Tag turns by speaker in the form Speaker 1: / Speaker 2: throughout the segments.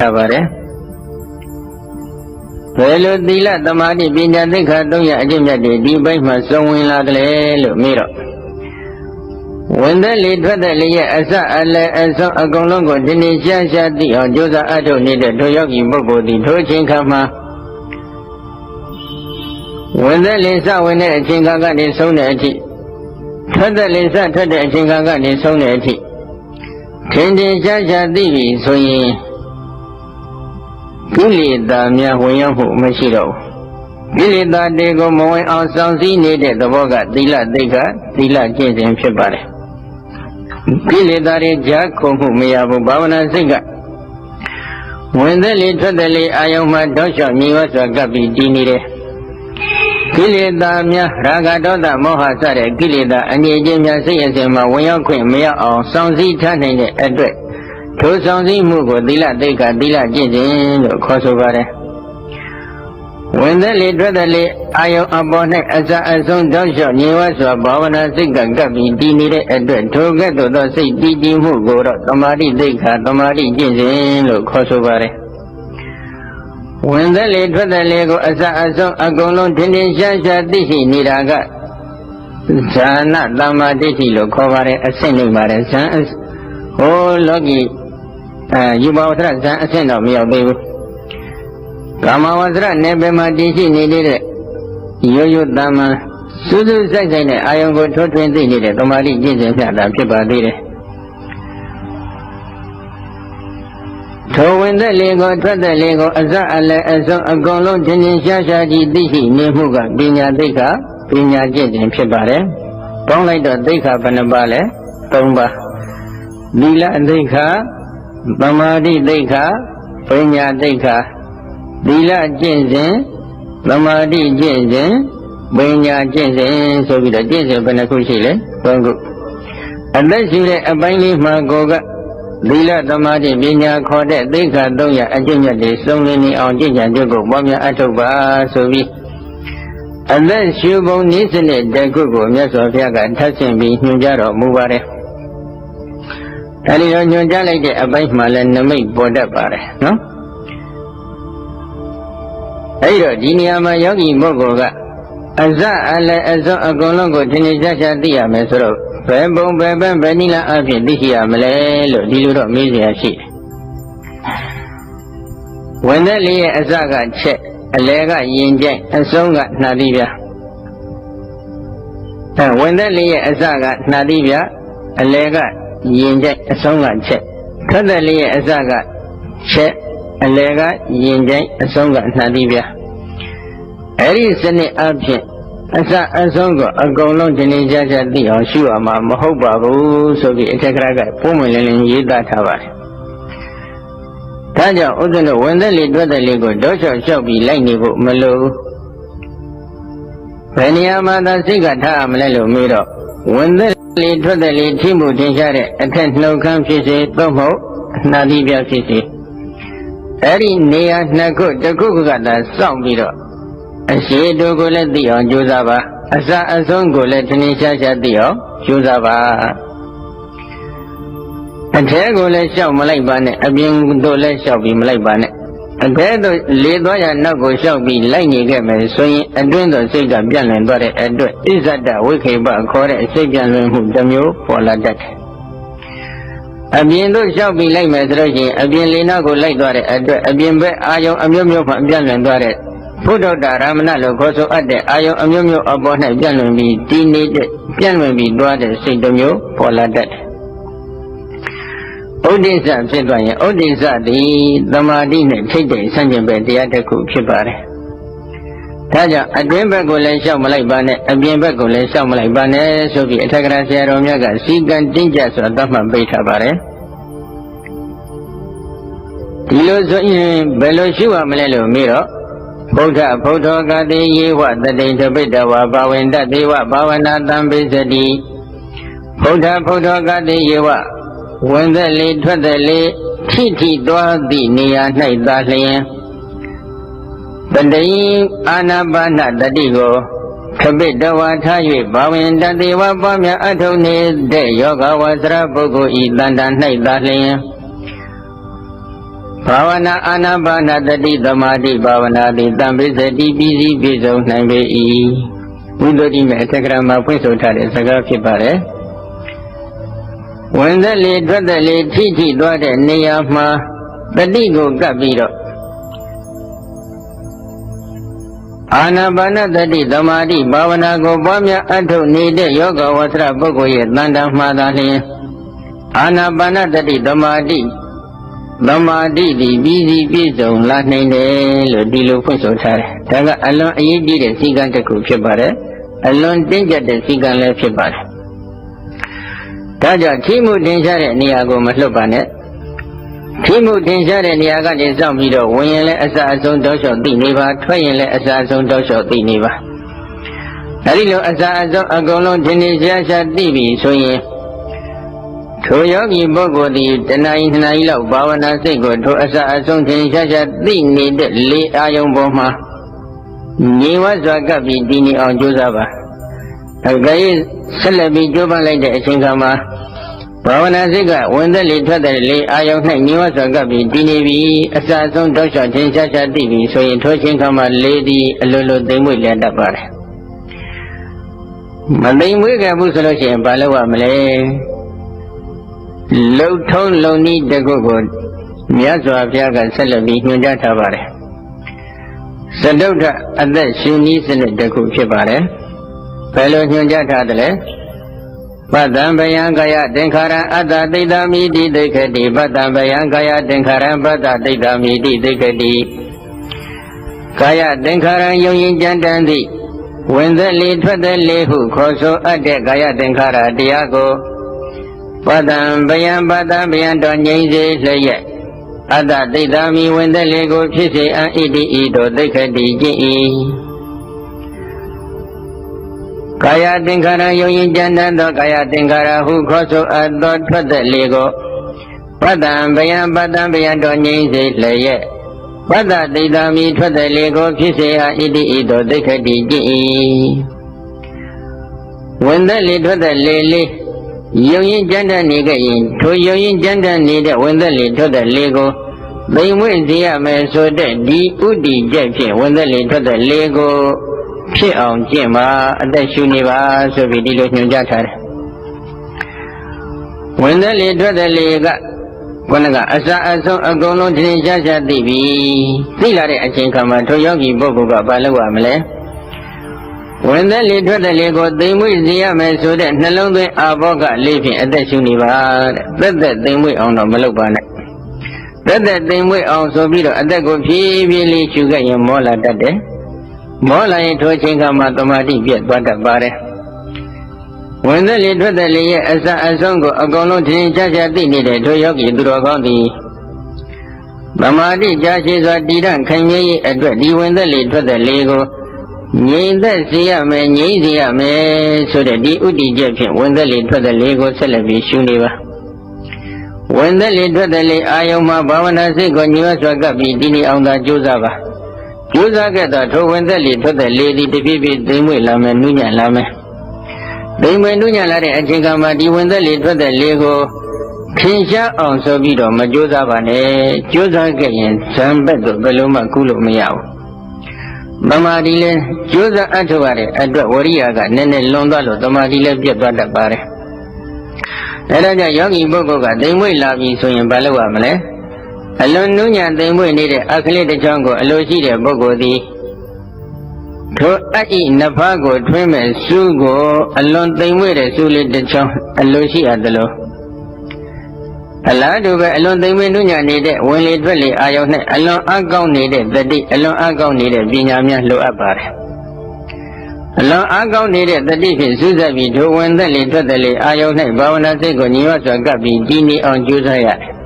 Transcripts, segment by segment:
Speaker 1: ရပါတယ်ဘယ်လိုသီလသမာဓိပညာသိက္ခာသုံးရအကျင့်မြတ်တွေဒီဘက်မှာစုံဝင်လာတယ်လေလို့မေးတော့ဝင်သက်လေထွက်သက်လေရဲ့အစအလယ်အဆုံးအကုန်လုံးကိုဒီနေ့ရှားရှားသိအောင်ကြိုးစားအထုတ်နေတဲ့ထိုယောဂီပုဂ္ဂိုလ်သည်ထိုအချိန်ခါမှာဝင်သက်လေစဝင်တဲ့အချိန်ခါကနေဆုံးတဲ့အထိထွက်သက်လေစထွက်တဲ့အချိန်ခါကနေဆုံးတဲ့အထိထင်ထင်ရှားရှားသိပြီဆိုရင် ကိလေသာများဝင်ရောက်မှုမရှိတော့ဘူးကိလေသာတွေကိုမဝင်အောင်စောင့်စည်းနေတဲ့သဘောကသီလသိက္ခာသီလကျင့်စဉ်ဖြစ်ပါတယ်ကိလေသာတွေကြားခုံမှုမရဘူးဘာဝနာစိတ်ကဝင်သက်လေထွက်သက်လေအာယုံမှာတောက်လျှောက်မြည်ဝစွာကပ်ပြီးတည်နေတယ်ကိလေသာများရာဂဒေါသမောဟစတဲ့ကိလေသာအငြိအကျဉ်းများစိတ်အစဉ်မှာဝင်ရောက်ခွင့်မရအောင်စောင့်စည်းထားနိုင်တဲ့အတွက် ထိုဆောင်စည်းမှုကိုသီလသိက္ခာသီလကျင့်စဉ်လို့ခေါ်ဆိုပါတယ်ဝင်သက်လေထွက်သက်လေအာယုံအပေါ်၌အစအဆုံးတောက်လျှောက်ညီဝတ်စွာဘာဝနာစိတ်ကကပ်ပြီးတည်နေတဲ့အတွက်ထိုကဲ့သို့သောစိတ်တည်ကြည်မှုကိုတော့တမာတိသိက္ခာတမာတိကျင့်စဉ်လို့ခေါ်ဆိုပါတယ်ဝင်သက်လေထွက်သက်လေကိုအစအဆုံးအကုန်လုံးထင်ထင်ရှားရှားသိရှိနေတာကဇာနာတမ္မာဒိဋ္ဌိလို့ခေါ်ပါတယ်အဆင့်နေပါတယ်ဇံဟိုလောကီ အဲယူပါဝထရဇံအဆင့်တော့မရောက်သေးဘူးကာမဝဇ္ဇရနယ်ပယ်မှာတည်ရှိနေတဲ့ရိုးရိုးတမ်းမှစူးစူးဆိုင်ဆိုင်နဲ့အာယုံကိုထွထွင်းသိနေတဲ့တမာတိကျင့်စဉ်ဖြတ်တာဖြစ်ပါသေးတယ်ထိုဝင်သက်လေကိုထွက်သက်လေကိုအစအလယ်အဆုံးအကုန်လုံးထင်ထင်ရှားရှားကြည့်သိရှိနေမှုကပညာသိက္ခာပညာကျင့်စဉ်ဖြစ်ပါတယ်။ပေါင်းလိုက်တော့သိက္ခာဘယ်နှပါလဲ။၃ပါး။သီလသိက္ခာ သမာဓိသိက္ခာပညာသိက္ခာသီလကျင့်စဉ်သမာဓိကျင့်စဉ်ပညာကျင့်စဉ်ဆိုပြီးတော့ကျင့်စဉ်ဘယ်နှခုရှိလဲ၃ခုအသက်ရှိတဲ့အပိုင်းလေးမှာကိုကသီလသမာဓိပညာခေါ်တဲ့သိက္ခာ၃ရအကျင့်မြတ်တွေစုံလင်နေအောင်ကြင်ကြံကြုတ်ကိုပွားများအထောက်ပါဆိုပြီးအသက်ရှုပုံနည်းစနစ်တခုကိုမြတ်စွာဘုရားကထပ်ဆင့်ပြီးညွှန်ကြားတော်မူပါတယ်။ အဲဒီတော့ညွှန်ကြားလိုက်တဲ့အပိုင်းမှလည်းနမိတ်ပေါ်တတ်ပါတယ်နော်အဲဒီတော့ဒီနေရာမှာယောဂီပုဂ္ဂိုလ်ကအဇအလည်းအစွန်အကုန်လုံးကိုထင်ထင်ရှားရှားသိရမယ်ဆိုတော့ဘယ်ပုံဘယ်ပန်းဘယ်နည်းလမ်းအဖြစ်သိရှိရမလဲလို့ဒီလိုတော့မေးစရာရှိတယ်ဝင်သက်လေးရဲ့အစကချက်အလဲကယင်ကျိုက်အဆုံးကနှာသီးပြအဲဝင်သက်လေးရဲ့အစကနှာသီးပြအလဲက ယင်ကြိုက်အဆုံးကချက်ထွက်သက်လေးရဲ့အစကချက်အလဲကယင်ကြိုက်အဆုံးကနှာသီးပြအဲ့ဒီစနစ်အဖြစ်အစအဆုံးကိုအကုန်လုံးဒီနေ့ကြကြသိအောင်ရှုရမှာမဟုတ်ပါဘူးဆိုပြီးအထက်ကရကပုံမှန်လင်းလင်းရေးသားထားပါတယ်ဒါကြောင့်ဥဒ္ဒလဝင်သက်လေတွက်သက်လေကိုတောချောက်လျှောက်ပြီးလိုက်နေဖို့မလိုဘူးဘယ်နေရာမှာသာစိတ်ကထားရမလဲလို့မေးတော့ ဝင်သက်လေထွက်သက်လေထိမှုထင်ရှားတဲ့အထက်နှုတ်ခမ်းဖြစ်စေသို့မဟုတ်နှာသီးပြဖြစ်စေအဲ့ဒီနေရာနှစ်ခုတစ်ခုကသာစောင့်ပြီးတော့အရှိတို့ကိုလည်းသိအောင်ကြိုးစားပါအစအဆုံးကိုလည်းထင်ထင်ရှားရှားသိအောင်ကြိုးစားပါအထဲကိုလည်းလျှောက်မလိုက်ပါနဲ့အပြင်တို့လည်းလျှောက်ပြီးမလိုက်ပါနဲ့ အထဲသို့လေသွားရနောက်ကိုလျှောက်ပြီးလိုက်နေခဲ့မယ်ဆိုရင်အတွင်းသို့စိတ်ကပြန့်လွင်သွားတဲ့အတွက်ဣဇဒဝိခေပခေါ်တဲ့စိတ်ပြန့်လွင်မှုတစ်မျိုးပေါ်လာတတ်တယ်အပြင်တို့လျှောက်ပြီးလိုက်မယ်ဆိုလို့ရှိရင်အပြင်လေနောက်ကိုလိုက်သွားတဲ့အတွက်အပြင်ဘက်အာယုံအမျိုးမျိုးမှပြန့်လွင်သွားတဲ့ဘုဒ္ဓတာရမဏလို့ခေါ်ဆိုအပ်တဲ့အာယုံအမျိုးမျိုးအပေါ်၌ပြန့်လွင်ပြီးတည်နေတဲ့ပြန့်လွင်ပြီးသွားတဲ့စိတ်တစ်မျိုးပေါ်လာတတ်တယ် ဥဒိစ္စဖြစ်သွားရင်ဥဒိစ္စသည်သမာဓိနဲ့ထိတ်တဲ့ဆန့်ကျင်ဘက်တရားတစ်ခုဖြစ်ပါတယ်။ဒါကြောင့်အတွင်းဘက်ကိုလည်းရှောက်မလိုက်ပါနဲ့အပြင်ဘက်ကိုလည်းရှောက်မလိုက်ပါနဲ့ဆိုပြီးအထက်ကရာဆရာတော်မြတ်ကစီကံတင်းကြဆိုတာသတ်မှတ်ပေးထားပါတယ်။ဒီလိုဆိုရင်ဘယ်လိုရှုရမလဲလို့မေးတော့ဗုဒ္ဓဗုဒ္ဓကတိယေဝတတိတပိတဝဘာဝန္တတေဝဘာဝနာတံပိစတိဗုဒ္ဓဗုဒ္ဓကတိယေဝ ဝင်သက်လေထွက်သက်လေထိထိသွားသည့်နေရာ၌သာလျင်တတိအာနာပါနတတိကိုခပိတဝါထား၍ဘာဝင်တတိဝပွားများအထုံနေတဲ့ယောဂဝါစရပုဂ္ဂိုလ်ဤတန်တန်၌သာလျင်ဘာဝနာအာနာပါနတတိသမာဓိဘာဝနာတိတံပိစတိပြည်စည်းပြည့်စုံနိုင်ပေ၏ဘုဒ္ဓတိမေအထက်ကရမှာဖွင့်ဆိုထားတဲ့စကားဖြစ်ပါတယ် ဝင်သက်လေထွက်သက်လေထိထိသွားတဲ့နေရာမှာတတိကိုကပ်ပြီးတော့အာနာပါနတတိသမာဓိဘာဝနာကိုပွားများအထုတ်နေတဲ့ယောဂဝဆရပုဂ္ဂိုလ်ရဲ့တန်တမှားသာလျှင်အာနာပါနတတိသမာဓိသမာဓိဒီပြီးစီပြည့်စုံလာနိုင်တယ်လို့ဒီလိုဖွင့်ဆိုထားတယ်။ဒါကအလွန်အရေးကြီးတဲ့စည်းကမ်းတစ်ခုဖြစ်ပါတယ်။အလွန်တင်းကျပ်တဲ့စည်းကမ်းလည်းဖြစ်ပါတယ်။ ဒါကြောင့်ထိမှုတင်ရှားတဲ့နေရာကိုမလွတ်ပါနဲ့။ထိမှုတင်ရှားတဲ့နေရာကနေစောင့်ပြီးတော့ဝင်ရင်လည်းအစအဆုံးတောလျှောက်သိနေပါထွက်ရင်လည်းအစအဆုံးတောလျှောက်သိနေပါ။အဲဒီလိုအစအဆုံးအကုန်လုံးတင်နေရှားရှားသိပြီဆိုရင်ထိုယောဂီပုဂ္ဂိုလ်သည်တဏှာဤနှစ်နာရီလောက်ဘာဝနာစိတ်ကိုထိုအစအဆုံးထင်ရှားရှားသိနေတဲ့လေအာယုံပေါ်မှာညီဝစွာကပ်ပြီးတည်နေအောင်ကြိုးစားပါ အကယ်ဆက်လက်ပြီးကြိုးပမ်းလိုက်တဲ့အချိန်ခါမှာဘာဝနာစိတ်ကဝင်သက်လေထွက်တဲ့လေအာယုံ၌ညီဝစွာကပ်ပြီးတည်နေပြီအစအဆုံးတောက်လျှောက်ထင်ရှားရှားသိပြီဆိုရင်ထိုချိန်ခါမှာလေသည်အလိုလိုသိမ့်မွေ့လျက်တတ်ပါတယ်မသိမ့်မွေ့ခဲ့ဘူးဆိုလို့ရှိရင်ဘာလုပ်ရမလဲလှုပ်ထုံးလုံနည်းတကုတ်ကိုမြတ်စွာဘုရားကဆက်လက်ပြီးညွှန်ကြားထားပါတယ်။သတုဋ္ဌအသက်ရှင်နည်းစနစ်တခုဖြစ်ပါတယ်။ ဘယ်လိုညွှန်ကြားထားသလဲ။ပတ္တံဗယံကာယတင်္ခါရအတ္တသိတ္တမိတိဒိဋ္ဌတိပတ္တံဗယံကာယတင်္ခါရပတ္တသိတ္တမိတိဒိဋ္ဌတိကာယတင်္ခါရယုံရင်ကြံတန်သည့်ဝင်သက်လေထွက်သက်လေဟုခေါ်ဆိုအပ်တဲ့ကာယတင်္ခါရတရားကိုပတံဗယံပတံဗယံတော်ငြိမ့်စေလျက်အတ္တတိတ်တာမီဝင်သက်လေကိုဖြစ်စေအံဣတိဤတို့သိခတိကျင့်၏ ကာယသင်္ခါရယုံရင်ကြံတတ်သောကာယသင်္ခါရဟုခေါ်ဆိုအပ်သောထွက်သက်လေကိုပတံဗယံပတံဗယံတော်ငြိမ့်စေလျက်ပတ္တတိတ်တာမီထွက်သက်လေကိုဖြစ်စေအံဣတိဤတို့သိခတိကျင့်၏ဝင်သက်လေထွက်သက်လေလေးယုံရင်ကြမ်းတမ်းနေခဲ့ရင်ထိုယုံရင်ကြမ်းတမ်းနေတဲ့ဝင်သက်လေထွက်သက်လေကိုသိမ်မွေ့စေရမယ်ဆိုတဲ့ဒီဥတီကျက်ဖြင့်ဝင်သက်လေထွက်သက်လေကို ဖြစ်အောင်ကျင့်ပါအသက်ရှူနေပါဆိုပြီးဒီလိုညွှန်ကြားထားတယ်ဝင်သက်လေထွက်သက်လေကဘုန်းကအစာအဆုံးအကုန်လုံးထင်ရှားရှားသိပြီသိလာတဲ့အချိန်ခါမှာထိုယောဂီပုဂ္ဂိုလ်ကဘာလုပ်ရမလဲဝင်သက်လေထွက်သက်လေကိုသိမ်မွေ့စေရမယ်ဆိုတဲ့နှလုံးသွင်းအာဘောကလေးဖြင့်အသက်ရှူနေပါတဲ့သက်သက်သိမ်မွေ့အောင်တော့မလုပ်ပါနဲ့သက်သက်သိမ်မွေ့အောင်ဆိုပြီးတော့အသက်ကိုဖြည်းဖြည်းလေးရှူခဲ့ရင်မောလာတတ်တယ် မောလာရင်ထိုချိန်ကမှတမာတိပြည့်သွားတတ်ပါတယ်ဝင်သက်လေထွက်သက်လေရဲ့အစအဆုံးကိုအကုန်လုံးထင်ရှားရှားသိနေတဲ့ထိုယောဂီသူတော်ကောင်းသည်သမာဓိကြာရှည်စွာတည်တံ့ခိုင်မြဲရေးအတွက်ဒီဝင်သက်လေထွက်သက်လေကိုငြိမ်သက်စေရမယ်ငြိမ်စေရမယ်ဆိုတဲ့ဒီဥတည်ချက်ဖြင့်ဝင်သက်လေထွက်သက်လေကိုဆက်လက်ပြီးရှုနေပါဝင်သက်လေထွက်သက်လေအာယုံမှာဘာဝနာစိတ်ကိုညီမစွာကပ်ပြီးဒီနေ့အောင်သာကြိုးစားပါ ကြိုးစားခဲ့သောထိုဝင်သက်လေထွက်သက်လေဒီတပြည့်ပြည့်သိမ့်မွေ့လာမယ်နုညံ့လာမယ်သိမ့်မွေ့နုညံ့လာတဲ့အချိန်ကမှဒီဝင်သက်လေထွက်သက်လေကိုခင်ရှားအောင်ဆိုပြီးတော့မကြိုးစားပါနဲ့ကြိုးစားခဲ့ရင်ဇံဘက်တော့ဘယ်လိုမှကုလို့မရဘူးတမာတိလည်းကြိုးစားအထောက်ရတဲ့အတွက်ဝရိယကနည်းနည်းလွန်သွားလို့တမာတိလည်းပြတ်သွားတတ်ပါတယ်။အဲဒါကြောင့်ယောဂီပုဂ္ဂိုလ်ကတိမ်မွေ့လာပြီဆိုရင်ဘာလုပ်ရမလဲ။ အလွန်နုညံ့တိမ်မွေ့နေတဲ့အခလိတစ်ချောင်းကိုအလိုရှိတဲ့ပုဂ္ဂိုလ်သည်ထိုအဣနဖားကိုထွင်းမဲ့စုကိုအလွန်တိမ်မွေ့တဲ့စုလေးတစ်ချောင်းအလိုရှိရတယ်လို့အလားတူပဲအလွန်သိမ့်မင်းနုညာနေတဲ့ဝင်လေထွက်လေအာယုန်နဲ့အလွန်အကောင်းနေတဲ့တတိအလွန်အကောင်းနေတဲ့ပညာများလိုအပ်ပါတယ်အလွန်အကောင်းနေတဲ့တတိဖြင့်စူးစပ်ပြီးဒုဝင်သက်လေထွက်သက်လေအာယုန်၌ဘာဝနာစိတ်ကိုညီဝစွာကပ်ပြီးကြီးနေအောင်ကြိုးစားရတယ်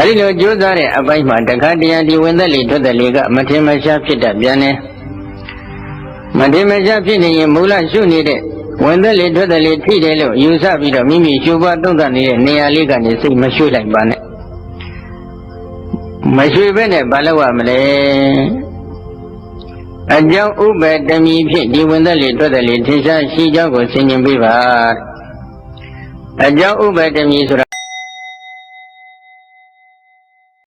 Speaker 1: အဲဒီလိုကြိုးစားတဲ့အပိုင်းမှာတခါတရံဒီဝင်သက်လေထွက်သက်လေကမထင်မရှားဖြစ်တတ်ပြန်တယ်မထင်မရှားဖြစ်နေရင်မူလရှုနေတဲ့ဝင်သက်လေထွက်သက်လေထိတယ်လို့ယူဆပြီးတော့မိမိရှုပွားသုံးသပ်နေတဲ့နေရာလေးကနေစိတ်မရွှေ့လိုက်ပါနဲ့မရွှေ့ဘဲနဲ့ဘာလုပ်ရမလဲအကြောင်းဥပ္ပတမီဖြင့်ဒီဝင်သက်လေထွက်သက်လေထင်ရှားရှိကြောင်းကိုဆင်ခြင်ပေးပါအကြောင်းဥပ္ပတမီဆိုတာ